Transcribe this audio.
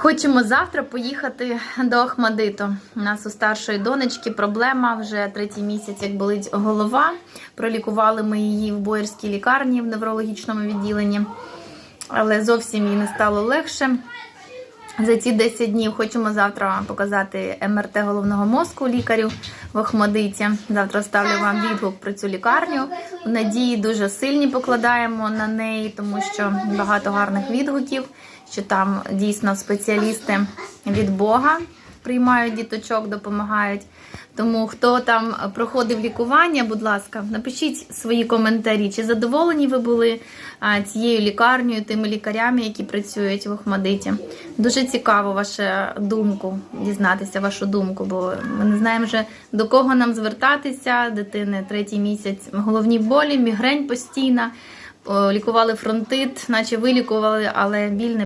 Хочемо завтра поїхати до Ахмадиту. У нас у старшої донечки проблема вже третій місяць, як болить голова. Пролікували ми її в Боярській лікарні в неврологічному відділенні, але зовсім їй не стало легше. За ці 10 днів хочемо завтра показати МРТ головного мозку лікарю в Охмадиті. Завтра ставлю вам відгук про цю лікарню. В надії дуже сильні покладаємо на неї, тому що багато гарних відгуків, що там дійсно спеціалісти від Бога приймають діточок, допомагають. Тому хто там проходив лікування, будь ласка, напишіть свої коментарі, чи задоволені ви були цією лікарнею, тими лікарями, які працюють в Охмадиті. Дуже цікаво вашу думку, дізнатися вашу думку, бо ми не знаємо вже до кого нам звертатися. Дитини третій місяць головні болі, мігрень постійна. Лікували фронтит, наче вилікували, але біль не